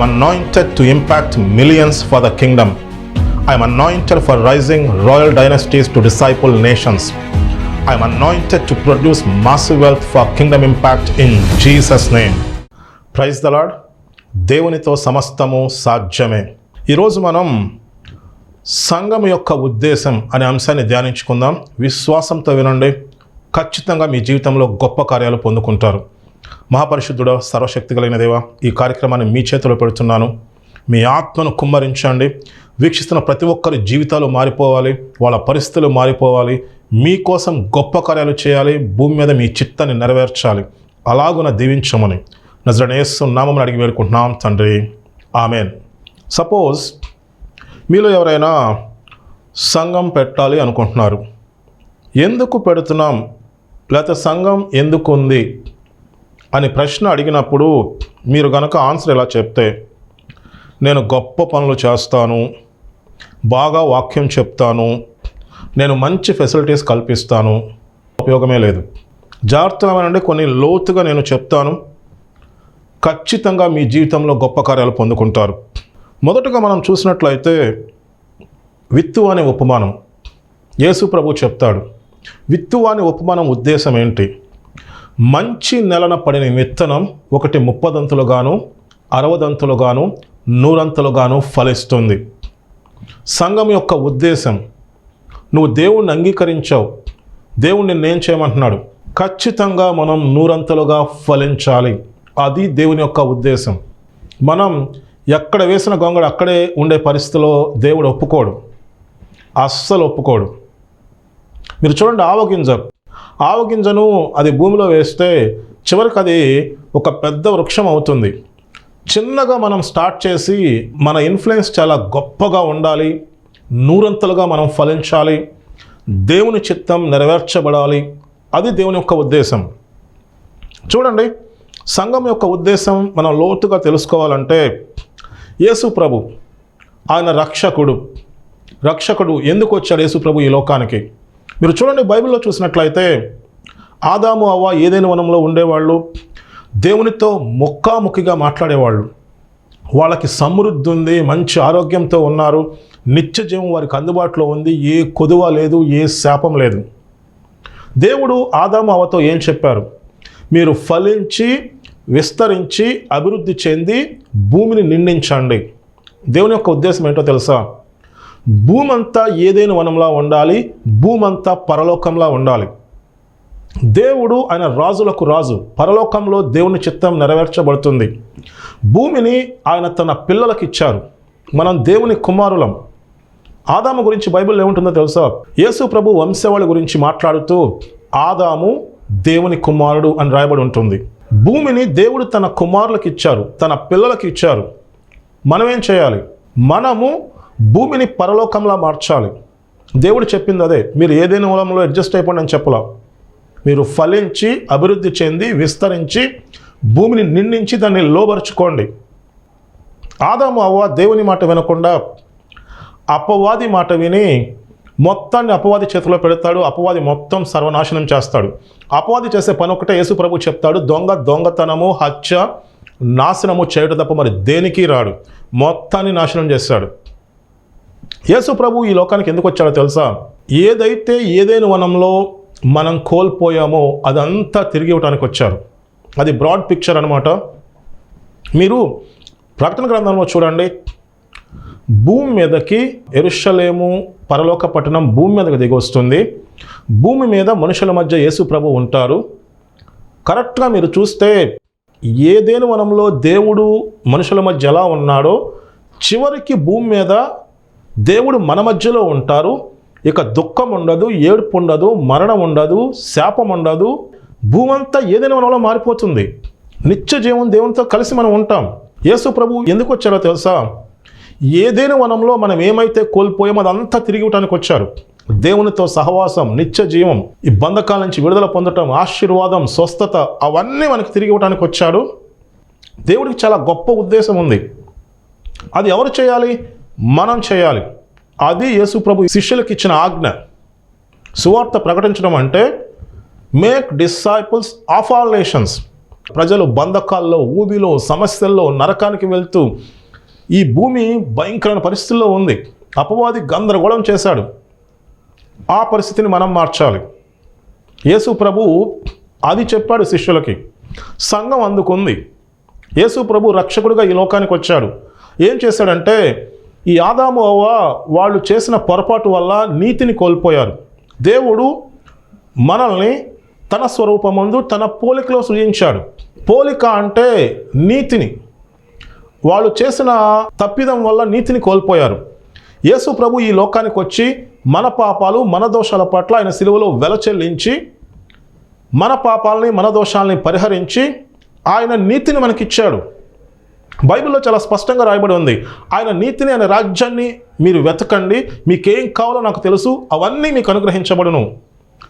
I am anointed to impact millions for the kingdom. I am anointed for rising royal dynasties to disciple nations. I am anointed to produce massive wealth for kingdom impact in Jesus' name. Praise the lord దేవునితో సమస్తము సాధ్యమే ఈరోజు మనం సంఘం యొక్క ఉద్దేశం అనే అంశాన్ని ధ్యానించుకుందాం విశ్వాసంతో వినండి ఖచ్చితంగా మీ జీవితంలో గొప్ప కార్యాలు పొందుకుంటారు మహాపరిశుద్ధుడ సర్వశక్తి కలిగిన దేవ ఈ కార్యక్రమాన్ని మీ చేతిలో పెడుతున్నాను. మీ ఆత్మను కుమ్మరించండి. వీక్షిస్తున్న ప్రతి ఒక్కరి జీవితాలు మారిపోవాలి. వాళ్ళ పరిస్థితులు మారిపోవాలి. మీకోసం గొప్ప కార్యాలు చేయాలి. భూమి మీద మీ చిత్తాన్ని నెరవేర్చాలి. అలాగున దీవించమని నజరనేస్తు నామం అడిగి వేడుకుంటున్నాం తండ్రి. ఆమెన్. సపోజ్ మీలో ఎవరైనా సంఘం పెట్టాలి అనుకుంటున్నారు. ఎందుకు పెడుతున్నాం? లేకపోతే సంఘం ఎందుకు ఉంది అని ప్రశ్న అడిగినప్పుడు మీరు గనక ఆన్సర్ ఎలా చెప్తే నేను గొప్ప పనులు చేస్తాను బాగా వాక్యం చెప్తాను నేను మంచి ఫెసిలిటీస్ కల్పిస్తాను ఉపయోగమే లేదు. జాగ్రత్తగా కొన్ని లోతుగా నేను చెప్తాను. ఖచ్చితంగా మీ జీవితంలో గొప్ప కార్యాలు పొందుకుంటారు. మొదటగా మనం చూసినట్లయితే విత్తు అనే ఉపమానం. యేసు ప్రభు చెప్తాడు విత్తు అనే ఉపమానం ఉద్దేశం ఏంటి? మంచి నెలన పడిన విత్తనం ఒకటి ముప్పదంతులుగాను అరవదంతులుగాను నూరంతులుగాను ఫలిస్తుంది. సంఘం యొక్క ఉద్దేశం నువ్వు దేవుణ్ణి అంగీకరించావు దేవుణ్ణి నేను చేయమంటున్నాడు. ఖచ్చితంగా మనం నూరంతలుగా ఫలించాలి. అది దేవుని యొక్క ఉద్దేశం. మనం ఎక్కడ వేసిన గొంగడు అక్కడే ఉండే పరిస్థితిలో దేవుడు ఒప్పుకోడు. అస్సలు ఒప్పుకోడు. మీరు చూడండి ఆవగింజ. ఆవగింజను అది భూమిలో వేస్తే చివరికి అది ఒక పెద్ద వృక్షం అవుతుంది. చిన్నగా మనం స్టార్ట్ చేసి మన ఇన్ఫ్లుయెన్స్ చాలా గొప్పగా ఉండాలి. నూరంతలుగా మనం ఫలించాలి. దేవుని చిత్తం నెరవేర్చబడాలి. అది దేవుని యొక్క ఉద్దేశం. చూడండి సంఘం యొక్క ఉద్దేశం మనం లోతుగా తెలుసుకోవాలంటే యేసు ప్రభు ఆయన రక్షకుడు. రక్షకుడు ఎందుకు వచ్చాడు యేసు ప్రభు ఈ లోకానికి? మీరు చూడండి బైబిల్లో చూసినట్లయితే ఆదాము అవ్వ ఏదైనా వనంలో ఉండేవాళ్ళు దేవునితో ముక్కాముఖిగా మాట్లాడేవాళ్ళు. వాళ్ళకి సమృద్ధి ఉంది మంచి ఆరోగ్యంతో ఉన్నారు నిత్య జీవం వారికి అందుబాటులో ఉంది ఏ కొదువ లేదు ఏ శాపం లేదు. దేవుడు ఆదాము అవతో ఏం చెప్పారు? మీరు ఫలించి విస్తరించి అభివృద్ధి చెంది భూమిని నిండించండి. దేవుని యొక్క ఉద్దేశం ఏంటో తెలుసా? భూమంతా ఏదైనా వనంలా ఉండాలి భూమంతా పరలోకంలా ఉండాలి. దేవుడు ఆయన రాజులకు రాజు. పరలోకంలో దేవుని చిత్తం నెరవేర్చబడుతుంది. భూమిని ఆయన తన పిల్లలకు ఇచ్చారు. మనం దేవుని కుమారులం. ఆదాము గురించి బైబిల్ ఏముంటుందో తెలుసా? యేసు ప్రభు వంశవాళి గురించి మాట్లాడుతూ ఆదాము దేవుని కుమారుడు అని రాయబడి ఉంటుంది. భూమిని దేవుడు తన కుమారులకు ఇచ్చారు తన పిల్లలకు ఇచ్చారు. మనమేం చేయాలి? మనము భూమిని పరలోకంలా మార్చాలి. దేవుడు చెప్పింది అదే. మీరు ఏదైనా మూలంలో అడ్జస్ట్ అయిపోండి అని చెప్పలా. మీరు ఫలించి అభివృద్ధి చెంది విస్తరించి భూమిని నిండించి దాన్ని లోబరుచుకోండి. ఆదాము అవ్వ దేవుని మాట వినకుండా అపవాది మాట విని మొత్తాన్ని అపవాది చేతిలో పెడతాడు. అపవాది మొత్తం సర్వనాశనం చేస్తాడు. అపవాది చేసే పని ఒకటే యేసు ప్రభు చెప్తాడు. దొంగ దొంగతనము హత్య నాశనము చేయడం తప్ప మరి దేనికి రాడు? మొత్తాన్ని నాశనం చేస్తాడు. యేసు ప్రభు ఈ లోకానికి ఎందుకు వచ్చాడో తెలుసా? ఏదైతే ఏదైనా వనంలో మనం కోల్పోయామో అదంతా తిరిగి ఇవ్వడానికి వచ్చారు. అది బ్రాడ్ పిక్చర్ అనమాట మీరు ప్రకటన గ్రంథంలో చూడండి. భూమి మీదకి ఎరుషలేము పరలోక పట్టణం భూమి మీదకి దిగి వస్తుంది. భూమి మీద మనుషుల మధ్య యేసు ప్రభు ఉంటారు. కరెక్ట్గా మీరు చూస్తే ఏదేను వనంలో దేవుడు మనుషుల మధ్య ఎలా ఉన్నాడో చివరికి భూమి మీద దేవుడు మన మధ్యలో ఉంటారు. ఇక దుఃఖం ఉండదు ఏడుపు ఉండదు మరణం ఉండదు శాపం ఉండదు. భూమంతా ఏదైనా వనంలో మారిపోతుంది. నిత్య జీవం దేవునితో కలిసి మనం ఉంటాం. యేసు ప్రభు ఎందుకు వచ్చారో తెలుసా? ఏదైనా వనంలో మనం ఏమైతే కోల్పోయామో అదంతా తిరిగి ఇవ్వటానికి వచ్చారు. దేవునితో సహవాసం నిత్య జీవం ఈ బంధకాల నుంచి విడుదల పొందటం ఆశీర్వాదం స్వస్థత అవన్నీ మనకి తిరిగి ఇవ్వటానికి వచ్చాడు. దేవుడికి చాలా గొప్ప ఉద్దేశం ఉంది. అది ఎవరు చేయాలి? మనం చేయాలి. అది యేసు ప్రభు శిష్యులకు ఇచ్చిన ఆజ్ఞ. సువార్త ప్రకటించడం అంటే make disciples of all nations ప్రజలు బంధకాల్లో ఊబిలో సమస్యల్లో నరకానికి వెళ్తూ ఈ భూమి భయంకరమైన పరిస్థితుల్లో ఉంది. అపవాది గందరగోళం చేశాడు. ఆ పరిస్థితిని మనం మార్చాలి. యేసు ప్రభు అది చెప్పాడు శిష్యులకి. సంఘం అందుకుంది. యేసు ప్రభు రక్షకుడిగా ఈ లోకానికి వచ్చాడు. ఏం చేశాడంటే ఈ ఆదాము అవ్వ వాళ్ళు చేసిన పొరపాటు వల్ల నీతిని కోల్పోయారు. దేవుడు మనల్ని తన స్వరూపమందు తన పోలికలో సృజించాడు. పోలిక అంటే నీతిని. వాళ్ళు చేసిన తప్పిదం వల్ల నీతిని కోల్పోయారు. యేసు ప్రభు ఈ లోకానికి వచ్చి మన పాపాలు మన దోషాల పట్ల ఆయన సిలువలో వెల చెల్లించి మన పాపాలని మన దోషాలని పరిహరించి ఆయన నీతిని మనకిచ్చాడు. బైబిల్లో చాలా స్పష్టంగా రాయబడి ఉంది. ఆయన నీతిని ఆయన రాజ్యాన్ని మీరు వెతకండి. మీకేం కావాలో నాకు తెలుసు. అవన్నీ మీకు అనుగ్రహించబడును.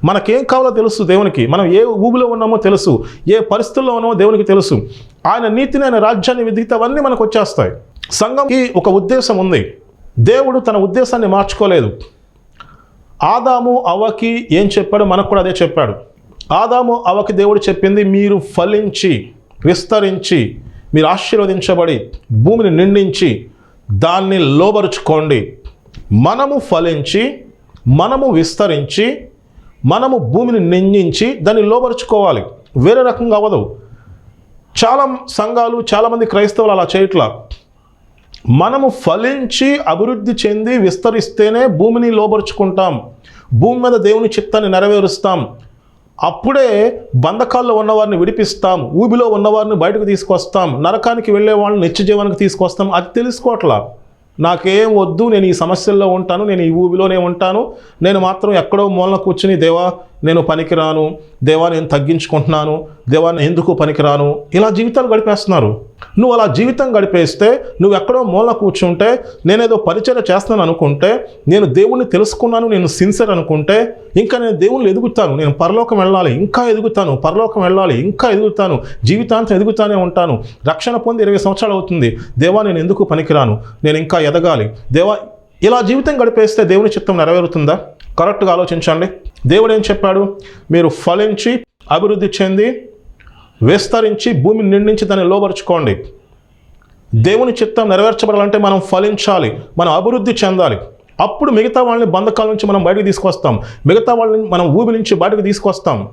మనకేం కావాలో తెలుసు దేవునికి. మనం ఏ ఊబిలో ఉన్నామో తెలుసు. ఏ పరిస్థితుల్లో ఉన్నామో దేవునికి తెలుసు. ఆయన నీతిని ఆయన రాజ్యాన్ని వెతికితే అవన్నీ మనకు వచ్చేస్తాయి. సంఘంకి ఒక ఉద్దేశం ఉంది. దేవుడు తన ఉద్దేశాన్ని మార్చుకోలేదు. ఆదాము అవకి ఏం చెప్పాడో మనకు కూడా అదే చెప్పాడు. ఆదాము అవకి దేవుడు చెప్పింది మీరు ఫలించి విస్తరించి మీరు ఆశీర్వదించబడి భూమిని నిండించి దాన్ని లోబరుచుకోండి. మనము ఫలించి మనము విస్తరించి మనము భూమిని నిందించి దాన్ని లోబరుచుకోవాలి. వేరే రకంగా అవ్వదు. చాలా సంఘాలు చాలామంది క్రైస్తవులు అలా చేయట్లా. మనము ఫలించి అభివృద్ధి చెంది విస్తరిస్తేనే భూమిని లోబరుచుకుంటాం. భూమి మీద దేవుని చిత్తాన్ని నెరవేరుస్తాం. అప్పుడే బంధకాల్లో ఉన్నవారిని విడిపిస్తాం ఊబిలో ఉన్నవారిని బయటకు తీసుకొస్తాం నరకానికి వెళ్ళే వాళ్ళని నిత్యజీవానికి తీసుకొస్తాం. అది తెలుసుకోవట్లా? నాకేం వద్దు నేను ఈ సమస్యల్లో ఉంటాను నేను ఈ ఊబిలోనే ఉంటాను నేను మాత్రం ఎక్కడో మూలన కూర్చుని దేవా నేను పనికిరాను దేవా నేను తగ్గించుకుంటున్నాను దేవా నేను ఎందుకు పనికిరాను? ఇలా జీవితాలు గడిపేస్తున్నారు. నువ్వు అలా జీవితం గడిపేస్తే నువ్వు ఎక్కడో మూల కూర్చుంటే నేనేదో పరిచయం చేస్తున్నాను అనుకుంటే నేను దేవుణ్ణి తెలుసుకున్నాను నేను సిన్సియర్ అనుకుంటే ఇంకా నేను దేవుణ్ణి ఎదుగుతాను నేను పరలోకం వెళ్ళాలి ఇంకా ఎదుగుతాను పరలోకం వెళ్ళాలి ఇంకా ఎదుగుతాను జీవితాంతం ఎదుగుతానే ఉంటాను. రక్షణ పొంది ఇరవై సంవత్సరాలు అవుతుంది. దేవా నేను ఎందుకు పనికిరాను? నేను ఇంకా ఎదగాలి. దేవా ఇలా జీవితం గడిపేస్తే దేవుని చిత్తం నెరవేరుతుందా? కరెక్ట్గా ఆలోచించండి. దేవుడు ఏం చెప్పాడు? మీరు ఫలించి అభివృద్ధి చెంది విస్తరించి భూమిని నిండించి దాన్ని లోపరుచుకోండి దేవుని చిత్తం నెరవేర్చబడాలంటే మనం ఫలించాలి మనం అభివృద్ధి చెందాలి. అప్పుడు మిగతా వాళ్ళని బంధకాల నుంచి మనం బయటకు తీసుకొస్తాం. మిగతా వాళ్ళని మనం ఊబి నుంచి బయటకు తీసుకొస్తాం.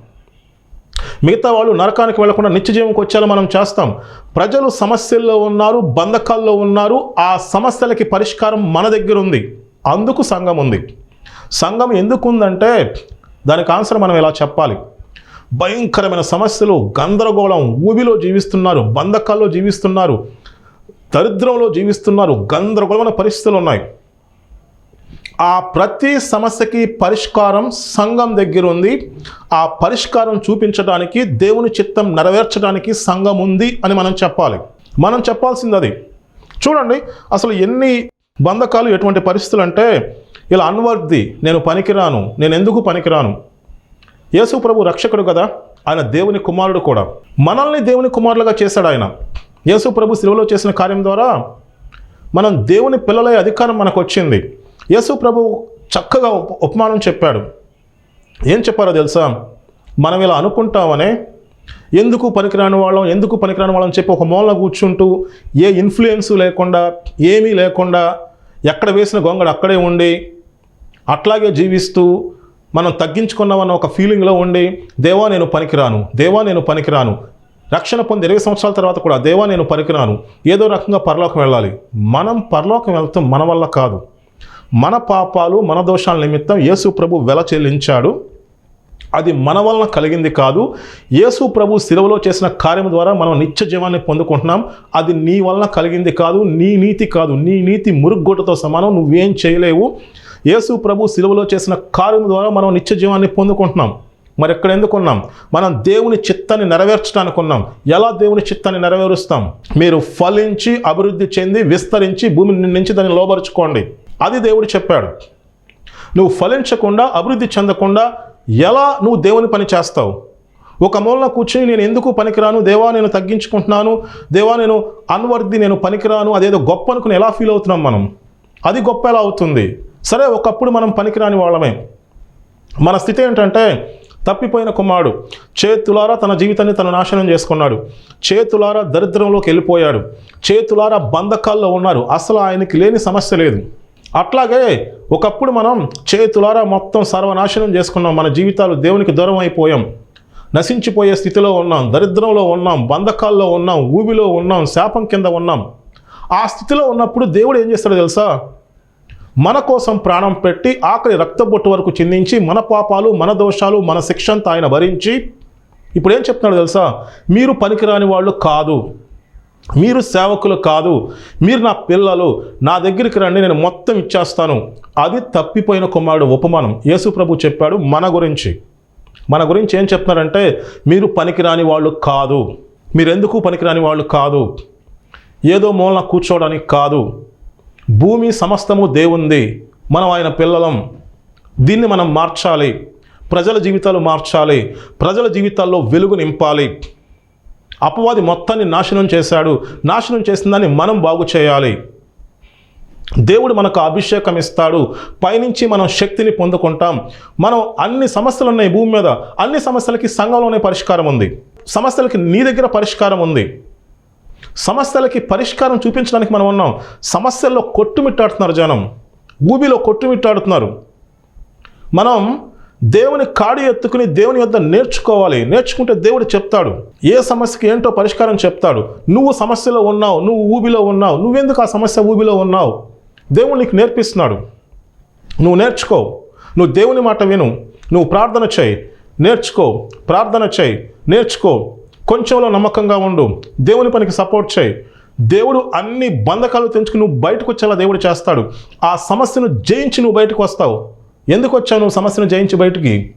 మిగతా వాళ్ళు నరకానికి వెళ్ళకుండా నిత్య జీవంకి వచ్చేలా మనం చేస్తాం. ప్రజలు సమస్యల్లో ఉన్నారు బంధకాల్లో ఉన్నారు. ఆ సమస్యలకి పరిష్కారం మన దగ్గర ఉంది అందుకు సంఘం ఉంది. సంఘం ఎందుకు ఉందంటే దానికి ఆన్సర్ మనం ఇలా చెప్పాలి? భయంకరమైన సమస్యలు గందరగోళం ఊబిలో జీవిస్తున్నారు బంధకాల్లో జీవిస్తున్నారు దరిద్రంలో జీవిస్తున్నారు గందరగోళమైన పరిస్థితులు ఉన్నాయి. ఆ ప్రతి సమస్యకి పరిష్కారం సంఘం దగ్గర ఉంది. ఆ పరిష్కారం చూపించడానికి దేవుని చిత్తం నెరవేర్చడానికి సంఘం ఉంది అని మనం చెప్పాలి. మనం చెప్పాల్సింది అది. చూడండి అసలు ఎన్ని బంధకాలు ఎటువంటి పరిస్థితులు అంటే ఇలా అన్వర్ది నేను పనికిరాను నేను ఎందుకు పనికిరాను? యేసు ప్రభు రక్షకుడు కదా ఆయన దేవుని కుమారుడు కూడా. మనల్ని దేవుని కుమారులుగా చేశాడు ఆయన. యేసు ప్రభు శిలువలో చేసిన కార్యం ద్వారా మనం దేవుని పిల్లలే అధికారం మనకు వచ్చింది. యేసు ప్రభు చక్కగా ఉపమానం చెప్పాడు. ఏం చెప్పారో తెలుసా? మనం ఇలా అనుకుంటామనే ఎందుకు పనికిరాని వాళ్ళం ఎందుకు పనికిరాని వాళ్ళం చెప్పి ఒక మూలన కూర్చుంటూ ఏ ఇన్ఫ్లుయెన్స్ లేకుండా ఏమీ లేకుండా ఎక్కడ వేసిన గొంగడు అక్కడే ఉండి అట్లాగే జీవిస్తూ మనం తగ్గించుకున్నామన్న ఒక ఫీలింగ్లో ఉండి దేవా నేను పనికిరాను. దేవా నేను పనికిరాను. రక్షణ పొంది ఇరవై సంవత్సరాల తర్వాత కూడా దేవా నేను పనికిరాను. ఏదో రకంగా పరలోకం వెళ్ళాలి. మనం పరలోకం వెళ్తాం మన వల్ల కాదు. మన పాపాలు మన దోషాల నిమిత్తం యేసు ప్రభు వెల చెల్లించాడు. అది మన వలన కలిగింది కాదు. యేసు ప్రభు శిలువలో చేసిన కార్యం ద్వారా మనం నిత్య జీవాన్ని పొందుకుంటున్నాం. అది నీ వలన కలిగింది కాదు. నీ నీతి కాదు. నీ నీతి మురుగుగొడ్డతో సమానం. నువ్వేం చేయలేవు. యేసు ప్రభు సిలువలో చేసిన కార్యం ద్వారా మనం నిత్య జీవాన్ని పొందుకుంటున్నాం. మరి ఎక్కడ ఎందుకున్నాం మనం దేవుని చిత్తాన్ని నెరవేర్చడానికి ఉన్నాం. ఎలా దేవుని చిత్తాన్ని నెరవేరుస్తాం? మీరు ఫలించి అభివృద్ధి చెంది విస్తరించి భూమిని నుంచి దాన్ని లోపరుచుకోండి అది దేవుడు చెప్పాడు. నువ్వు ఫలించకుండా అభివృద్ధి చెందకుండా ఎలా నువ్వు దేవుని పని చేస్తావు? ఒక మూలన కూర్చుని నేను ఎందుకు పనికిరాను? దేవా నేను తగ్గించుకుంటున్నాను. దేవా నేను అన్వర్ది నేను పనికిరాను. అదేదో గొప్ప అనుకుని ఎలా ఫీల్ అవుతున్నాం మనం? అది గొప్ప ఎలా అవుతుంది? సరే ఒకప్పుడు మనం పనికిరాని వాళ్ళమే. మన స్థితి ఏంటంటే తప్పిపోయిన కుమారుడు చేతులారా తన జీవితాన్ని తను నాశనం చేసుకున్నాడు. చేతులారా దరిద్రంలోకి వెళ్ళిపోయాడు. చేతులారా బంధకాల్లో ఉన్నారు. అసలు ఆయనకి లేని సమస్య లేదు. అట్లాగే ఒకప్పుడు మనం చేతులారా మొత్తం సర్వనాశనం చేసుకున్నాం. మన జీవితాలు దేవునికి దూరం అయిపోయాం. నశించిపోయే స్థితిలో ఉన్నాం. దరిద్రంలో ఉన్నాం. బంధకాల్లో ఉన్నాం. ఊబిలో ఉన్నాం. శాపం కింద ఉన్నాం. ఆ స్థితిలో ఉన్నప్పుడు దేవుడు ఏం చేస్తాడో తెలుసా? మన కోసం ప్రాణం పెట్టి ఆఖరి రక్తబొట్టు వరకు చిందించి మన పాపాలు మన దోషాలు మన శిక్షంత ఆయన భరించి ఇప్పుడు ఏం చెప్తున్నాడు తెలుసా? మీరు పనికిరాని వాళ్ళు కాదు. మీరు సేవకులు కాదు. మీరు నా పిల్లలు. నా దగ్గరికి రండి నేను మొత్తం ఇచ్చేస్తాను. అది తప్పిపోయిన కుమారుడు ఉపమానం. యేసు ప్రభు చెప్పాడు మన గురించి. మన గురించి ఏం చెప్తున్నారంటే మీరు పనికిరాని వాళ్ళు కాదు. మీరెందుకు పనికిరాని వాళ్ళు కాదు? ఏదో మూలన కూర్చోవడానికి కాదు. భూమి సమస్తము దేవుంది. మనం ఆయన పిల్లలం. దీన్ని మనం మార్చాలి. ప్రజల జీవితాలు మార్చాలి. ప్రజల జీవితాల్లో వెలుగు నింపాలి. అపవాది మొత్తాన్ని నాశనం చేశాడు. నాశనం చేసిన దాన్ని మనం బాగు చేయాలి. దేవుడు మనకు అభిషేకం ఇస్తాడు. పైనుంచి మనం శక్తిని పొందుకుంటాం. మనం అన్ని సమస్యలు ఉన్నాయి భూమి మీద. అన్ని సమస్యలకి సంఘంలోనే పరిష్కారం ఉంది. సమస్యలకి నీ దగ్గర పరిష్కారం ఉంది. సమస్యలకి పరిష్కారం చూపించడానికి మనం ఉన్నాం. సమస్యల్లో కొట్టుమిట్టాడుతున్నారు జనం. ఊబిలో కొట్టుమిట్టాడుతున్నారు. మనం దేవుని కాడి ఎత్తుకుని దేవుని యొద్ద నేర్చుకోవాలి. నేర్చుకుంటే దేవుడు చెప్తాడు. ఏ సమస్యకి ఏంటో పరిష్కారం చెప్తాడు. నువ్వు సమస్యలో ఉన్నావు నువ్వు ఊబిలో ఉన్నావు నువ్వెందుకు ఆ సమస్య ఊబిలో ఉన్నావు? దేవుడు నీకు నేర్పిస్తున్నాడు. నువ్వు నేర్చుకో. నువ్వు దేవుని మాట విను. నువ్వు ప్రార్థన చేయి. నేర్చుకో. ప్రార్థన చేయి. నేర్చుకో. కొంచెంలో నమ్మకంగా ఉండు. దేవుని పనికి సపోర్ట్ చేయి. దేవుడు అన్ని బంధకాలు తెంచుకుని నువ్వు బయటకు వచ్చేలా దేవుడు చేస్తాడు. ఆ సమస్యను జయించి నువ్వు బయటకు వస్తావు. ఎందుకు వచ్చావు నువ్వు సమస్యను జయించి బయటికి?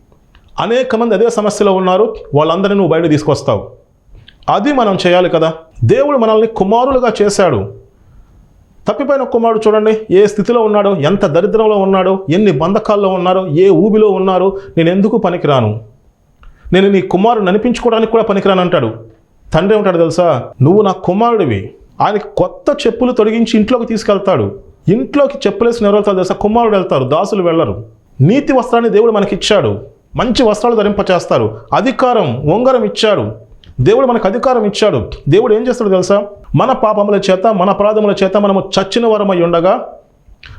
అనేక మంది అదే సమస్యలో ఉన్నారు. వాళ్ళందరినీ నువ్వు బయట తీసుకొస్తావు. అది మనం చేయాలి కదా. దేవుడు మనల్ని కుమారులుగా చేశాడు. తప్పిపోయిన కుమారుడు చూడండి. ఏ స్థితిలో ఉన్నాడో ఎంత దరిద్రంలో ఉన్నాడో ఎన్ని బంధకాల్లో ఉన్నారో ఏ ఊబిలో ఉన్నారో నేను ఎందుకు పనికిరాను? నేను నీ కుమారుడు అనిపించుకోవడానికి కూడా పనికిరాను అంటాడు. తండ్రి ఏమంటాడు తెలుసా? నువ్వు నా కుమారుడివి. ఆయనకి కొత్త చెప్పులు తొడిగించి ఇంట్లోకి తీసుకెళ్తాడు. ఇంట్లోకి చెప్పులేసిన ఎవరు వెళ్తారు తెలుసా? కుమారుడు వెళ్తారు దాసులు వెళ్ళరు. నీతి వస్త్రాన్ని దేవుడు మనకి ఇచ్చాడు మంచి వస్త్రాలు ధరింపచేస్తారు. అధికారం ఉంగరం ఇచ్చాడు. దేవుడు మనకు అధికారం ఇచ్చాడు. దేవుడు ఏం చేస్తాడు తెలుసా? మన పాపముల చేత మన అపరాధముల చేత మనము చచ్చిన వరమై ఉండగా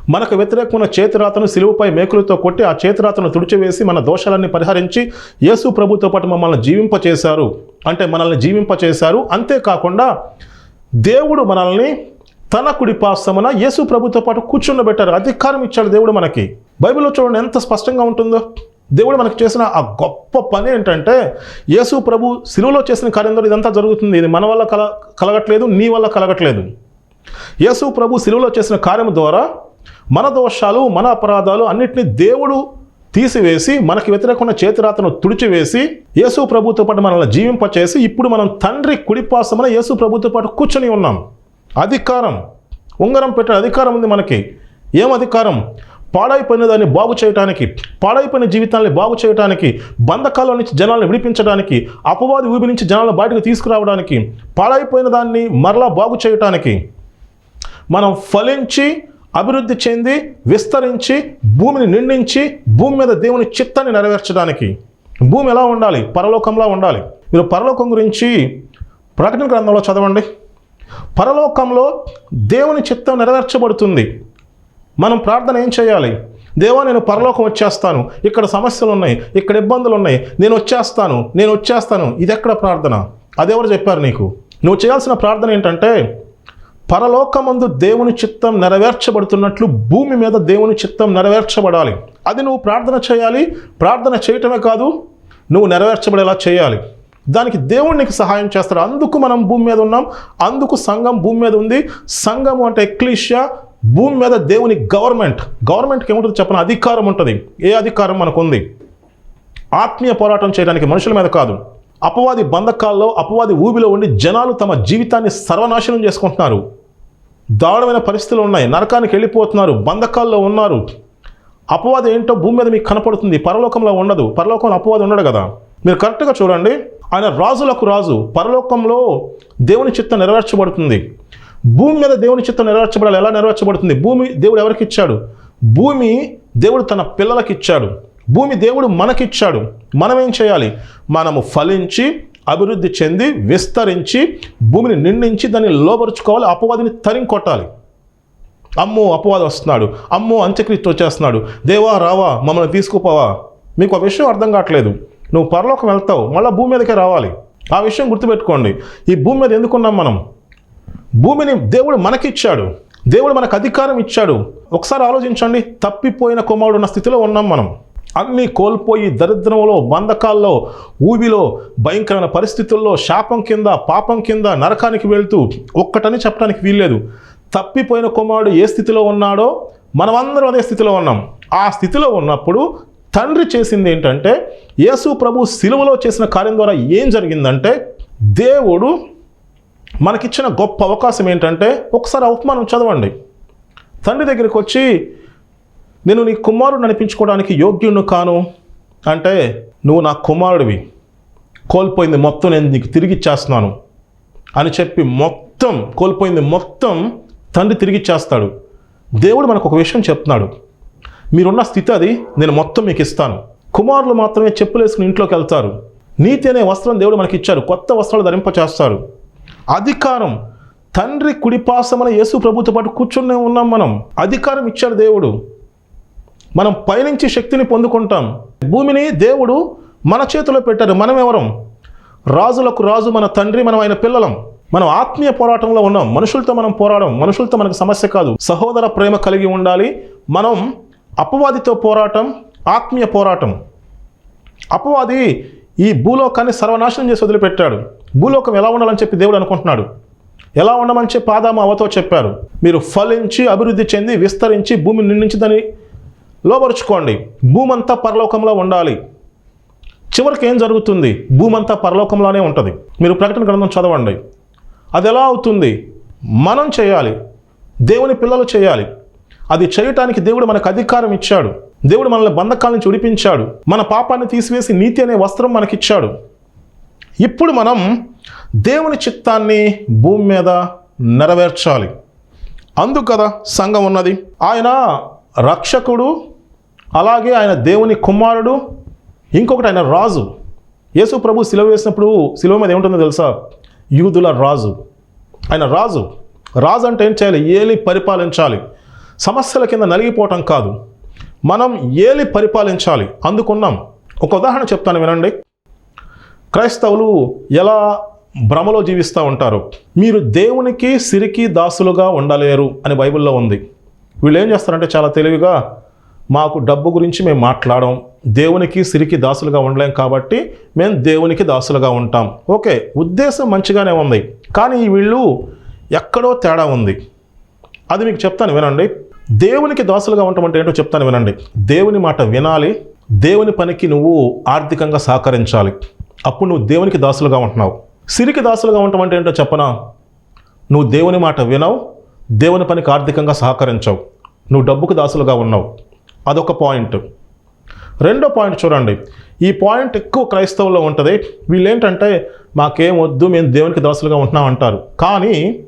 మనకు వ్యతిరేకమైన చేతిరాతను సిలువుపై మేకులతో కొట్టి ఆ చేతిరాతను తుడిచివేసి మన దోషాలన్నీ పరిహరించి యేసు ప్రభుతో పాటు మమ్మల్ని జీవింపచేశారు. అంటే మనల్ని జీవింపచేశారు. అంతేకాకుండా దేవుడు మనల్ని తన కుడిపాస్తమున యేసు ప్రభుతో పాటు కూర్చుండబెట్టారు. అధికారం ఇచ్చాడు దేవుడు మనకి. బైబిల్లో చూడండి ఎంత స్పష్టంగా ఉంటుందో. దేవుడు మనకు చేసిన ఆ గొప్ప పని ఏంటంటే యేసు ప్రభు సిలువలో చేసిన కార్యంలో ఇదంతా జరుగుతుంది. ఇది మన వల్ల కల కలగట్లేదు నీ వల్ల కలగట్లేదు. యేసు ప్రభు సిలువలో చేసిన కార్యం ద్వారా మన దోషాలు మన అపరాధాలు అన్నిటినీ దేవుడు తీసివేసి మనకి వ్యతిరేకమైన చేతిరాతను తుడిచివేసి యేసు ప్రభుతో పాటు మనల్ని జీవింపచేసి ఇప్పుడు మనం తండ్రి కుడిపాసమున యేసు ప్రభుతో పాటు కూర్చొని ఉన్నాం. అధికారం. ఉంగరం పెట్టే అధికారం ఉంది మనకి. ఏం అధికారం? పాడైపోయిన దాన్ని బాగు చేయడానికి పాడైపోయిన జీవితాన్ని బాగు చేయడానికి బంధకాల నుంచి జనాలను విడిపించడానికి అపవాది ఊబి నుంచి జనాలను బయటకు తీసుకురావడానికి పాడైపోయిన దాన్ని మరలా బాగు చేయటానికి మనం ఫలించి అభివృద్ధి చెంది విస్తరించి భూమిని నిండించి భూమి మీద దేవుని చిత్తాన్ని నెరవేర్చడానికి. భూమి ఎలా ఉండాలి? పరలోకంలా ఉండాలి. మీరు పరలోకం గురించి ప్రకటన గ్రంథంలో చదవండి. పరలోకంలో దేవుని చిత్తం నెరవేర్చబడుతుంది. మనం ప్రార్థన ఏం చేయాలి? దేవా నేను పరలోకం వచ్చేస్తాను. ఇక్కడ సమస్యలు ఉన్నాయి ఇక్కడ ఇబ్బందులు ఉన్నాయి నేను వచ్చేస్తాను. నేను వచ్చేస్తాను. ఇది ఎక్కడ ప్రార్థన? అదెవరు చెప్పారు నీకు? నువ్వు చేయాల్సిన ప్రార్థన ఏంటంటే పరలోకమందు దేవుని చిత్తం నెరవేర్చబడుతున్నట్లు భూమి మీద దేవుని చిత్తం నెరవేర్చబడాలి. అది నువ్వు ప్రార్థన చేయాలి. ప్రార్థన చేయటమే కాదు నువ్వు నెరవేర్చబడేలా చేయాలి. దానికి దేవుడు నీకు సహాయం చేస్తాడు. అందుకు మనం భూమి మీద ఉన్నాం. అందుకు సంఘం భూమి మీద ఉంది. సంఘము అంటే ఎక్లీషియా. భూమి మీద దేవుని గవర్నమెంట్. గవర్నమెంట్కి ఏముంటుంది చెప్పిన? అధికారం ఉంటుంది. ఏ అధికారం మనకుంది? ఆత్మీయ పోరాటం చేయడానికి మనుషుల మీద కాదు. అపవాది బంధకాల్లో అపవాది ఊబిలో ఉండి జనాలు తమ జీవితాన్ని సర్వనాశనం చేసుకుంటున్నారు. దారుణమైన పరిస్థితులు ఉన్నాయి. నరకానికి వెళ్ళిపోతున్నారు. బంధకాల్లో ఉన్నారు. అపవాదం ఏంటో భూమి మీద మీకు కనపడుతుంది. పరలోకంలో ఉండదు. పరలోకంలో అపవాదం ఉండడు కదా? మీరు కరెక్ట్గా చూడండి. ఆయన రాజులకు రాజు. పరలోకంలో దేవుని చిత్తం నెరవేర్చబడుతుంది. భూమి మీద దేవుని చిత్తం నెరవేర్చబడాలి. ఎలా నెరవేర్చబడుతుంది? భూమి దేవుడు ఎవరికి ఇచ్చాడు? భూమి దేవుడు తన పిల్లలకి ఇచ్చాడు. భూమి దేవుడు మనకిచ్చాడు మనం ఏం చేయాలి? మనము ఫలించి అభివృద్ధి చెంది విస్తరించి భూమిని నిండించి దాన్ని లోపరుచుకోవాలి అపవాదిని తరింకొట్టాలి అమ్మో అపవాదం వస్తున్నాడు. అమ్మో అంత్యక్రిస్తు వచ్చేస్తున్నాడు దేవా రావా మమ్మల్ని తీసుకుపోవా? మీకు ఆ విషయం అర్థం కావట్లేదు. నువ్వు పరలోకం వెళ్తావు మళ్ళీ భూమి మీదకే రావాలి. ఆ విషయం గుర్తుపెట్టుకోండి. ఈ భూమి మీద ఎందుకున్నాం మనం? భూమిని దేవుడు మనకిచ్చాడు. దేవుడు మనకు అధికారం ఇచ్చాడు. ఒకసారి ఆలోచించండి తప్పిపోయిన కుమారుడు ఉన్న స్థితిలో ఉన్నాం మనం. అన్నీ కోల్పోయి దరిద్రంలో బంధకాల్లో ఊబిలో భయంకరమైన పరిస్థితుల్లో శాపం కింద పాపం కింద నరకానికి వెళ్తూ ఒక్కటని చెప్పడానికి వీల్లేదు. తప్పిపోయిన కుమారుడు ఏ స్థితిలో ఉన్నాడో మనమందరం అదే స్థితిలో ఉన్నాం. ఆ స్థితిలో ఉన్నప్పుడు తండ్రి చేసింది ఏంటంటే యేసు ప్రభు సిలువలో చేసిన కార్యం ద్వారా ఏం జరిగిందంటే దేవుడు మనకిచ్చిన గొప్ప అవకాశం ఏంటంటే ఒకసారి అవమానం చదవండి. తండ్రి దగ్గరికి వచ్చి నేను నీ కుమారుడు నడిపించుకోవడానికి యోగ్యుడు కాను. అంటే నువ్వు నా కుమారుడివి. కోల్పోయింది మొత్తం నేను నీకు తిరిగి ఇచ్చేస్తున్నాను. అని చెప్పి మొత్తం కోల్పోయింది మొత్తం తండ్రి తిరిగి ఇచ్చేస్తాడు. దేవుడు మనకు ఒక విషయం చెప్తున్నాడు. మీరున్న స్థితి అది నేను మొత్తం మీకు ఇస్తాను. కుమారులు మాత్రమే చెప్పులు వేసుకుని ఇంట్లోకి వెళ్తారు. నీతి అనే వస్త్రం దేవుడు మనకి ఇచ్చారు కొత్త వస్త్రాలు ధరింప చేస్తారు అధికారం తండ్రి కుడిపాసమని యేసు ప్రభుతో పాటు కూర్చునే ఉన్నాం మనం. అధికారం ఇచ్చాడు దేవుడు. మనం పైనుంచి శక్తిని పొందుకుంటాం. భూమిని దేవుడు మన చేతిలో పెట్టారు మనం ఎవరం రాజులకు రాజు మన తండ్రి మనం ఆయన పిల్లలం. మనం ఆత్మీయ పోరాటంలో ఉన్నాం. మనుషులతో మనం పోరాడం మనుషులతో మనకు సమస్య కాదు. సహోదర ప్రేమ కలిగి ఉండాలి. మనం అపవాదితో పోరాటం ఆత్మీయ పోరాటం. అపవాది ఈ భూలోకాన్ని సర్వనాశనం చేసి వదిలిపెట్టాడు. భూలోకం ఎలా ఉండాలని చెప్పి దేవుడు అనుకుంటున్నాడు. ఎలా ఉండమని చెప్పి ఆదాము అవతో చెప్పారు. మీరు ఫలించి అభివృద్ధి చెంది విస్తరించి భూమిని నిండించదని లోపరుచుకోండి భూమంతా పరలోకంలో ఉండాలి. చివరికి ఏం జరుగుతుంది? భూమంతా పరలోకంలోనే ఉంటుంది. మీరు ప్రకటన గ్రంథం చదవండి. అది ఎలా అవుతుంది? మనం చేయాలి. దేవుని పిల్లలు చేయాలి. అది చేయటానికి దేవుడు మనకు అధికారం ఇచ్చాడు. దేవుడు మనల్ని బంధకాల నుంచి ఉడిపించాడు మన పాపాన్ని తీసివేసి నీతి అనే వస్త్రం మనకిచ్చాడు. ఇప్పుడు మనం దేవుని చిత్తాన్ని భూమి మీద నెరవేర్చాలి. అందుకు కదా సంఘం ఉన్నది. ఆయన రక్షకుడు అలాగే ఆయన దేవుని కుమారుడు ఇంకొకటి ఆయన రాజు. యేసు ప్రభు సిలువ వేసినప్పుడు సిలువ మీద ఏముంటుందో తెలుసా? యూదుల రాజు. ఆయన రాజు. రాజు అంటే ఏం చేయాలి? ఏలి పరిపాలించాలి. సమస్యల కింద నలిగిపోవటం కాదు. మనం ఏలి పరిపాలించాలి. అందుకున్నాం. ఒక ఉదాహరణ చెప్తాను వినండి. క్రైస్తవులు ఎలా భ్రమలో జీవిస్తూ ఉంటారు. మీరు దేవునికి సిరికి దాసులుగా ఉండలేరు అని బైబిల్లో ఉంది. వీళ్ళు ఏం చేస్తారంటే చాలా తెలివిగా మాకు డబ్బు గురించి మేము మాట్లాడడం దేవునికి సిరికి దాసులుగా ఉండలేం కాబట్టి మేము దేవునికి దాసులుగా ఉంటాం. ఓకే ఉద్దేశం మంచిగానే ఉంది కానీ వీళ్ళు ఎక్కడో తేడా ఉంది. అది మీకు చెప్తాను వినండి. దేవునికి దాసులుగా ఉండటం అంటే ఏంటో చెప్తాను వినండి. దేవుని మాట వినాలి దేవుని పనికి నువ్వు ఆర్థికంగా సహకరించాలి. అప్పుడు నువ్వు దేవునికి దాసులుగా ఉంటున్నావు. సిరికి దాసులుగా ఉండటం అంటే ఏంటో చెప్పనా? నువ్వు దేవుని మాట వినవు దేవుని పనికి ఆర్థికంగా సహకరించవు. నువ్వు డబ్బుకు దాసులుగా ఉన్నావు. అదొక పాయింట్. రెండో పాయింట్ చూడండి. ఈ పాయింట్ ఎక్కువ క్రైస్తవుల్లో ఉంటుంది. వీళ్ళు ఏంటంటే మాకేం వద్దు మేము దేవునికి దాసులుగా ఉంటున్నాం అంటారు. కానీ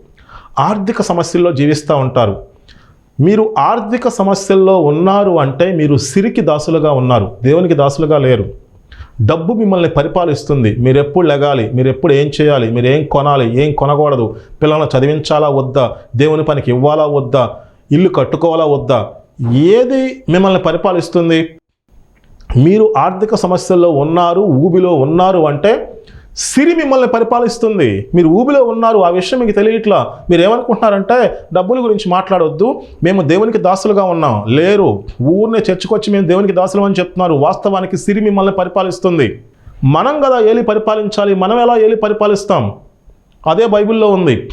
ఆర్థిక సమస్యల్లో జీవిస్తూ ఉంటారు. మీరు ఆర్థిక సమస్యల్లో ఉన్నారు అంటే మీరు సిరికి దాసులుగా ఉన్నారు. దేవునికి దాసులుగా లేరు. డబ్బు మిమ్మల్ని పరిపాలిస్తుంది. మీరు ఎప్పుడు లెగాలి మీరు ఎప్పుడు ఏం చేయాలి మీరు ఏం కొనాలి ఏం కొనకూడదు. పిల్లలను చదివించాలా వద్దా దేవుని పనికి ఇవ్వాలా వద్దా ఇల్లు కట్టుకోవాలా వద్దా ఏది మిమ్మల్ని పరిపాలిస్తుంది? మీరు ఆర్థిక సమస్యల్లో ఉన్నారు ఊబిలో ఉన్నారు అంటే సిరి మిమ్మల్ని పరిపాలిస్తుంది. మీరు ఊబిలో ఉన్నారు. ఆ విషయం మీకు తెలియట్లా. మీరు ఏమనుకుంటున్నారంటే డబ్బుల గురించి మాట్లాడొద్దు. మేము దేవునికి దాసులుగా ఉన్నాం. లేరు. ఊరినే చర్చకొచ్చి మేము దేవునికి దాసులు అని చెప్తున్నారు. వాస్తవానికి సిరి మిమ్మల్ని పరిపాలిస్తుంది. మనం కదా ఏలి పరిపాలించాలి. మనం ఎలా ఏలి పరిపాలిస్తాం? అదే బైబిల్లో ఉంది.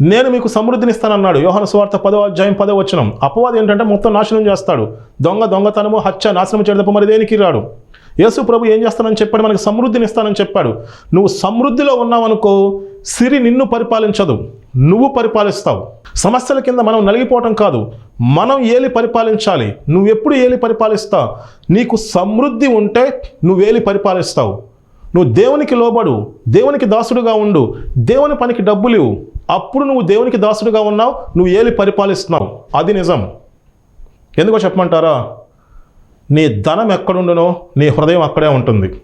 నేను మీకు సమృద్ధినిస్తానన్నాడు. యోహన స్వార్థ పదో అధ్యాయం పదో వచనం. అపవాది ఏంటంటే మొత్తం నాశనం చేస్తాడు. దొంగ దొంగతనము హత్య నాశనం చేయడం మరి దేనికి రాడు? యేసు ప్రభు ఏం చేస్తానని చెప్పాడు? మనకి సమృద్ధిని ఇస్తానని చెప్పాడు. నువ్వు సమృద్ధిలో ఉన్నావనుకో సిరి నిన్ను పరిపాలించదు. నువ్వు పరిపాలిస్తావు. సమస్యల కింద మనం నలిగిపోవటం కాదు. మనం ఏలి పరిపాలించాలి. నువ్వు ఎప్పుడు ఏలి పరిపాలిస్తావు నీకు సమృద్ధి ఉంటే నువ్వేలి పరిపాలిస్తావు. నువ్వు దేవునికి లోబడు దేవునికి దాసుడుగా ఉండు దేవుని పనికి డబ్బులు ఇవ్వు. అప్పుడు నువ్వు దేవునికి దాసుడుగా ఉన్నావు నువ్వు ఏలి పరిపాలిస్తున్నావు. అది నిజం. ఎందుకో చెప్పమంటారా? నీ ధనం ఎక్కడుండునో నీ హృదయం అక్కడే ఉంటుంది.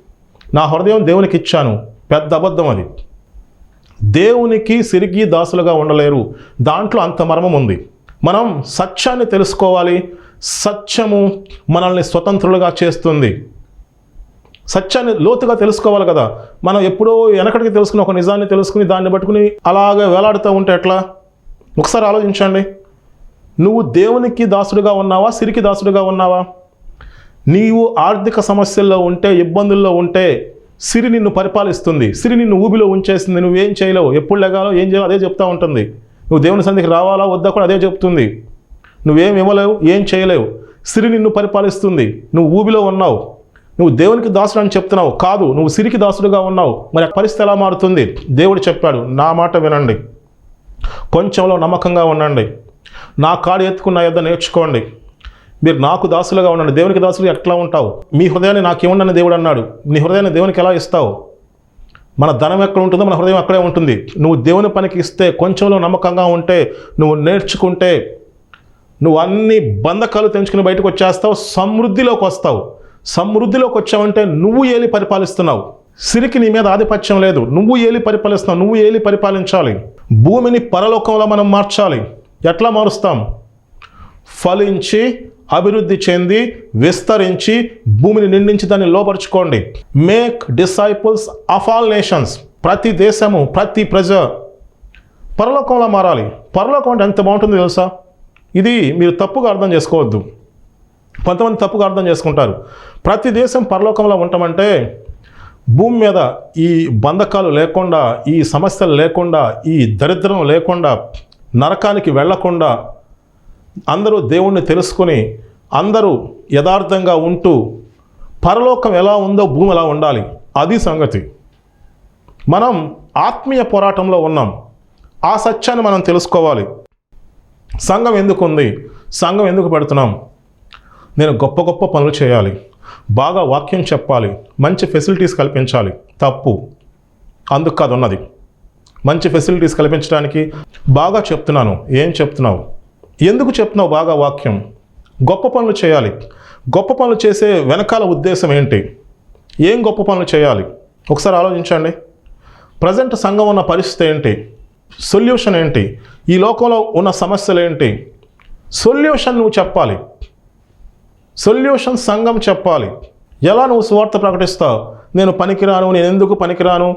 నా హృదయం దేవునికి ఇచ్చాను. పెద్ద అబద్ధం అది. దేవునికి సిరిగి దాసులుగా ఉండలేరు. దాంట్లో అంత మర్మం ఉంది. మనం సత్యాన్ని తెలుసుకోవాలి. సత్యము మనల్ని స్వతంత్రులుగా చేస్తుంది. సత్యాన్ని లోతుగా తెలుసుకోవాలి కదా. మనం ఎప్పుడో వెనకటికి తెలుసుకుని ఒక నిజాన్ని తెలుసుకుని దాన్ని పట్టుకుని అలాగే వేలాడుతూ ఉంటే ఎట్లా? ఒకసారి ఆలోచించండి. నువ్వు దేవునికి దాసుడుగా ఉన్నావా సిరికి దాసుడుగా ఉన్నావా? నీవు ఆర్థిక సమస్యల్లో ఉంటే ఇబ్బందుల్లో ఉంటే సిరి నిన్ను పరిపాలిస్తుంది. సిరి నిన్ను ఊబిలో ఉంచేస్తుంది నువ్వేం చేయలేవు. ఎప్పుడు లెగాలో ఏం చేయాలో అదే చెప్తూ ఉంటుంది. నువ్వు దేవుని సంధికి రావాలా వద్దా కూడా అదే చెప్తుంది. నువ్వేం ఇవ్వలేవు ఏం చేయలేవు. సిరి నిన్ను పరిపాలిస్తుంది. నువ్వు ఊబిలో ఉన్నావు. నువ్వు దేవునికి దాసుడు అని చెప్తున్నావు. కాదు నువ్వు సిరికి దాసుడుగా ఉన్నావు. మరి ఆ పరిస్థితి ఎలా మారుతుంది? దేవుడు చెప్పాడు నా మాట వినండి. కొంచెంలో నమ్మకంగా ఉండండి. నా కాడు ఎత్తుకున్న యుద్ధ నేర్చుకోండి. మీరు నాకు దాసులుగా ఉండండి. దేవునికి దాసులు ఎట్లా ఉంటావు? మీ హృదయాన్ని నాకేముండని దేవుడు అన్నాడు. నీ హృదయాన్ని దేవునికి ఎలా ఇస్తావు? మన ధనం ఎక్కడ ఉంటుందో మన హృదయం అక్కడే ఉంటుంది. నువ్వు దేవుని పనికి ఇస్తే కొంచెంలో నమ్మకంగా ఉంటే నువ్వు నేర్చుకుంటే నువ్వు అన్ని బంధకాలు తెంచుకుని బయటకు వచ్చేస్తావు సమృద్ధిలోకి వస్తావు. సమృద్ధిలోకి వచ్చావంటే నువ్వు ఏలి పరిపాలిస్తున్నావు. సిరికి నీ మీద ఆధిపత్యం లేదు. నువ్వు ఏలి పరిపాలిస్తున్నావు. నువ్వు ఏలి పరిపాలించాలి. భూమిని పరలోకంలో మనం మార్చాలి. ఎట్లా మారుస్తాం? ఫలించి అభివృద్ధి చెంది విస్తరించి భూమిని నిండించి దాన్ని లోపరుచుకోండి. Make disciples of all nations ప్రతి దేశము ప్రతి ప్రజ పరలోకంలో మారాలి. పరలోకం అంటే ఎంత బాగుంటుందో తెలుసా? ఇది మీరు తప్పుగా అర్థం చేసుకోవద్దు. కొంతమంది తప్పుగా అర్థం చేసుకుంటారు. ప్రతి దేశం పరలోకంలో ఉండటమంటే భూమి మీద ఈ బంధకాలు లేకుండా ఈ సమస్యలు లేకుండా ఈ దరిద్రం లేకుండా నరకానికి వెళ్ళకుండా అందరూ దేవుణ్ణి తెలుసుకొని అందరూ యథార్థంగా ఉంటూ పరలోకం ఎలా ఉందో భూమి ఎలా ఉండాలి అది సంగతి. మనం ఆత్మీయ పోరాటంలో ఉన్నాం. ఆ సత్యాన్ని మనం తెలుసుకోవాలి. సంఘం ఎందుకు ఉంది సంఘం ఎందుకు పెడుతున్నాం? నేను గొప్ప గొప్ప పనులు చేయాలి. బాగా వాక్యం చెప్పాలి. మంచి ఫెసిలిటీస్ కల్పించాలి. తప్పు. అందుకు కాదు ఉన్నది మంచి ఫెసిలిటీస్ కల్పించడానికి బాగా చెప్తున్నాను. ఏం చెప్తున్నావు? ఎందుకు చెప్తున్నావు బాగా వాక్యం? గొప్ప పనులు చేయాలి. గొప్ప పనులు చేసే వెనకాల ఉద్దేశం ఏంటి? ఏం గొప్ప పనులు చేయాలి? ఒకసారి ఆలోచించండి. ప్రజెంట్ సంఘం ఉన్న పరిస్థితి ఏంటి? సొల్యూషన్ ఏంటి? ఈ లోకంలో ఉన్న సమస్యలు ఏంటి? సొల్యూషన్ నువ్వు చెప్పాలి. సొల్యూషన్ సంఘం చెప్పాలి. ఎలా నువ్వు స్వార్థ ప్రకటిస్తావు? నేను పనికిరాను నేను ఎందుకు పనికిరాను?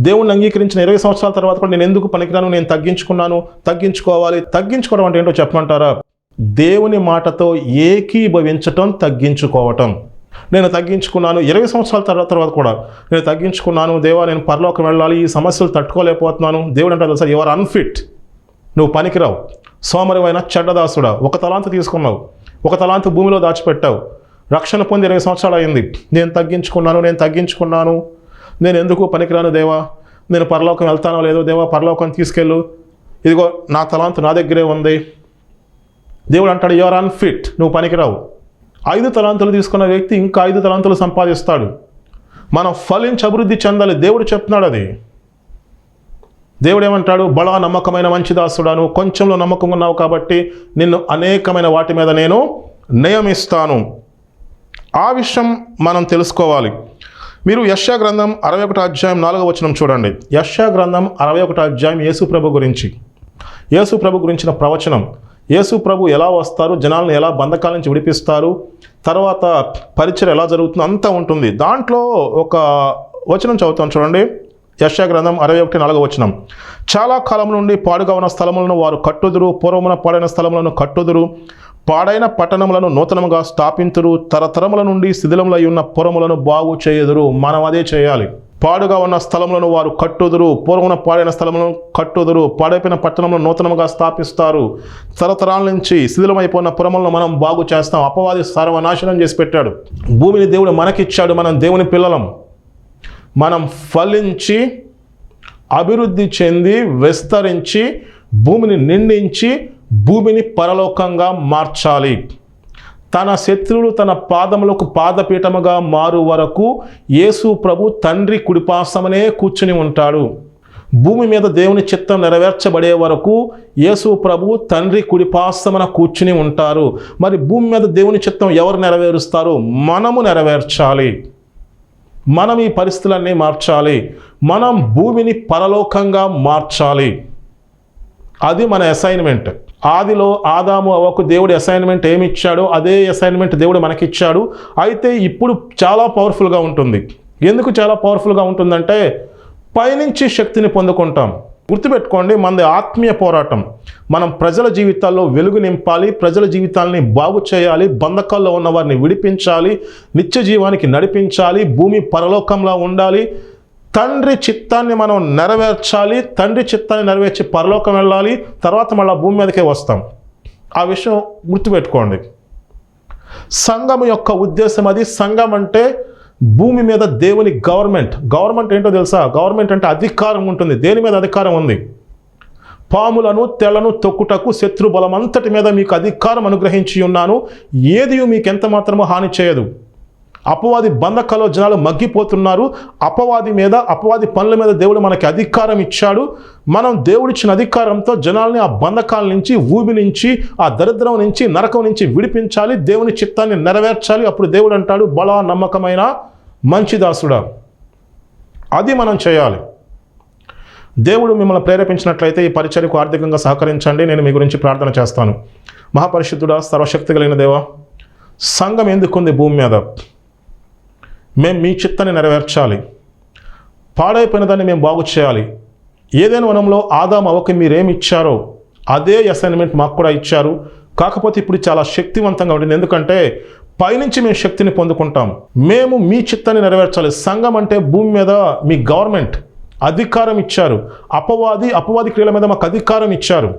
దేవుణ్ణి అంగీకరించిన ఇరవై సంవత్సరాల తర్వాత కూడా నేను ఎందుకు పనికిరాను? నేను తగ్గించుకున్నాను. తగ్గించుకోవాలి. తగ్గించుకోవడం అంటే ఏంటో చెప్పమంటారా? దేవుని మాటతో ఏకీభవించటం తగ్గించుకోవటం. నేను తగ్గించుకున్నాను ఇరవై సంవత్సరాల తర్వాత తర్వాత కూడా. నేను తగ్గించుకున్నాను దేవా నేను పరలోకం వెళ్ళాలి ఈ సమస్యలు తట్టుకోలేకపోతున్నాను. దేవుడు అంటే సార్ యువర్ అన్ఫిట్ నువ్వు పనికిరావు. సోమరివైన చెడ్డదాసుడా. ఒక తలాంత తీసుకున్నావు. ఒక తలాంత భూమిలో దాచిపెట్టావు. రక్షణ పొంది ఇరవై సంవత్సరాలు అయింది. నేను తగ్గించుకున్నాను నేను తగ్గించుకున్నాను. నేను ఎందుకు పనికిరాను దేవా? నేను పరలోకం వెళ్తానో లేదో దేవా? పరలోకం తీసుకెళ్ళు. ఇదిగో నా తలాంతు నా దగ్గరే ఉంది. దేవుడు అంటాడు యువర్ అన్ఫిట్ నువ్వు పనికిరావు. ఐదు తలాంతులు తీసుకున్న వ్యక్తి ఇంకా ఐదు తలాంతులు సంపాదిస్తాడు. మనం ఫలించి అభివృద్ధి చెందాలి. దేవుడు చెప్తున్నాడు అది. దేవుడు ఏమంటాడు బలా నమ్మకమైన మంచి నువ్వు కొంచెంలో నమ్మకం ఉన్నావు కాబట్టి నిన్ను అనేకమైన వాటి మీద నేను నియమిస్తాను. ఆ విషయం మనం తెలుసుకోవాలి. మీరు యశా గ్రంథం అరవై ఒకటి అధ్యాయం నాలుగో వచనం చూడండి. యశా గ్రంథం అరవై ఒకటి అధ్యాయం యేసు ప్రభు గురించి. యేసు ప్రభు గురించిన ప్రవచనం. యేసు ప్రభు ఎలా వస్తారు? జనాలను ఎలా బంధకాల నుంచి విడిపిస్తారు? తర్వాత పరిచయం ఎలా జరుగుతుందో అంతా ఉంటుంది. దాంట్లో ఒక వచనం చదువుతాను చూడండి. యశా గ్రంథం అరవై ఒకటి నాలుగో వచనం. చాలా కాలం నుండి పాడుగా ఉన్న స్థలములను వారు కట్టుదురు. పూర్వమున పాడైన స్థలములను కట్టుదురు. పాడైన పట్టణములను నూతనముగా స్థాపింతురు తరతరముల నుండి శిథిలములై ఉన్న పురములను బాగు చేయుదురు మనం అదే చేయాలి. పాడుగా ఉన్న స్థలములను వారు కట్టుదురు పూర్వమున పాడైన స్థలములను కట్టుదురు పాడైపోయిన పట్టణములను నూతనముగా స్థాపిస్తారు. తరతరాల నుంచి శిథిలమైపోయిన పురములను మనం బాగు చేస్తాం. అపవాది సర్వనాశనం చేసి పెట్టాడు. భూమిని దేవుడు మనకిచ్చాడు మనం దేవుని పిల్లలం. మనం ఫలించి అభివృద్ధి చెంది విస్తరించి భూమిని నిండించి భూమిని పరలోకంగా మార్చాలి. తన శత్రువులు తన పాదములకు పాదపీఠముగా మారు వరకు యేసు ప్రభు తండ్రి కుడిపాసమనే కూర్చుని ఉంటాడు. భూమి మీద దేవుని చిత్తం నెరవేర్చబడే వరకు యేసు ప్రభు తండ్రి కుడిపాస్తమన కూర్చుని ఉంటారు. మరి భూమి మీద దేవుని చిత్తం ఎవరు నెరవేరుస్తారు మనము నెరవేర్చాలి. మనం ఈ పరిస్థితులన్నీ మార్చాలి. మనం భూమిని పరలోకంగా మార్చాలి. అది మన అసైన్మెంట్ ఆదిలో ఆదాము అవ్వకు దేవుడి అసైన్మెంట్ ఏమి ఇచ్చాడో అదే అసైన్మెంట్ దేవుడు మనకిచ్చాడు. అయితే ఇప్పుడు చాలా పవర్ఫుల్గా ఉంటుంది. ఎందుకు చాలా పవర్ఫుల్గా ఉంటుందంటే పైనుంచి శక్తిని పొందుకుంటాం. గుర్తుపెట్టుకోండి మనది ఆత్మీయ పోరాటం. మనం ప్రజల జీవితాల్లో వెలుగు నింపాలి ప్రజల జీవితాలని బాగు చేయాలి బంధకాల్లో ఉన్న వారిని విడిపించాలి నిత్య జీవానికి నడిపించాలి భూమి పరలోకంలో ఉండాలి తండ్రి చిత్తాన్ని మనం నెరవేర్చాలి తండ్రి చిత్తాన్ని నెరవేర్చి పరలోకం వెళ్ళాలి తర్వాత మళ్ళీ భూమి మీదకే వస్తాం. ఆ విషయం గుర్తుపెట్టుకోండి. సంఘం యొక్క ఉద్దేశం అది. సంఘం అంటే భూమి మీద దేవుని గవర్నమెంట్. గవర్నమెంట్ ఏంటో తెలుసా? గవర్నమెంట్ అంటే అధికారం ఉంటుంది. దేని మీద అధికారం ఉంది? పాములను తెలను తొక్కుటకు శత్రు బలం అంతటి మీద మీకు అధికారం అనుగ్రహించి ఉన్నాను. ఏది మీకు ఎంత మాత్రమో హాని చేయదు. అపవాది బంధకాల్లో జనాలు మగ్గిపోతున్నారు. అపవాది మీద అపవాది పనుల మీద దేవుడు మనకి అధికారం ఇచ్చాడు. మనం దేవుడిచ్చిన అధికారంతో జనాల్ని ఆ బంధకాల నుంచి ఊబి నుంచి ఆ దరిద్రం నుంచి నరకం నుంచి విడిపించాలి. దేవుని చిత్తాన్ని నెరవేర్చాలి. అప్పుడు దేవుడు అంటాడు బల నమ్మకమైన మంచి దాసుడా అది మనం చేయాలి. దేవుడు మిమ్మల్ని ప్రేరేపించినట్లయితే ఈ పరిచర్యకు ఆర్థికంగా సహకరించండి. నేను మీ గురించి ప్రార్థన చేస్తాను. మహాపరిశుద్ధుడా సర్వశక్తి కలిగిన దేవా సంఘం ఎందుకుంది భూమి మీద? మేము మీ చిత్తాన్ని నెరవేర్చాలి. పాడైపోయిన దాన్ని మేము బాగు చేయాలి. ఏదైనా వనంలో ఆదాం అవకి మీరేమి ఇచ్చారో అదే అసైన్మెంట్ మాకు కూడా ఇచ్చారు. కాకపోతే ఇప్పుడు చాలా శక్తివంతంగా ఉండింది. ఎందుకంటే పైనుంచి మేము శక్తిని పొందుకుంటాం. మేము మీ చిత్తాన్ని నెరవేర్చాలి. సంఘం అంటే భూమి మీద మీ గవర్నమెంట్ అధికారం ఇచ్చారు. అపవాది అపవాది క్రియల మీద మాకు అధికారం ఇచ్చారు.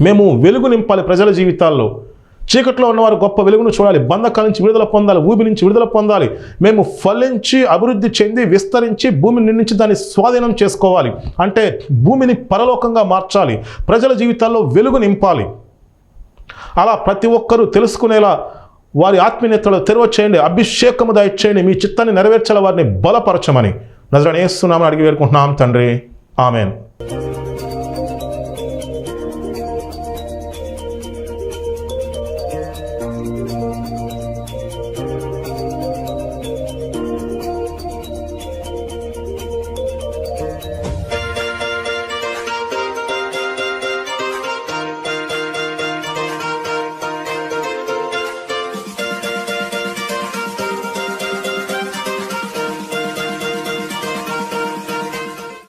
మేము వెలుగు నింపాలి ప్రజల జీవితాల్లో. చీకట్లో ఉన్నవారు గొప్ప వెలుగును చూడాలి. బంధకాల నుంచి విడుదల పొందాలి. ఊబి నుంచి విడుదల పొందాలి. మేము ఫలించి అభివృద్ధి చెంది విస్తరించి భూమిని నిర్మించి దాన్ని స్వాధీనం చేసుకోవాలి. అంటే భూమిని పరలోకంగా మార్చాలి. ప్రజల జీవితాల్లో వెలుగు నింపాలి. అలా ప్రతి ఒక్కరూ తెలుసుకునేలా వారి ఆత్మీయతలో తెరవ చేయండి అభిషేకము దయచేయండి. మీ చిత్తాన్ని నెరవేర్చాల వారిని బలపరచమని. నజరనేస్తున్నామని అడిగి వేడుకుంటున్నాం తండ్రి. ఆమెన్.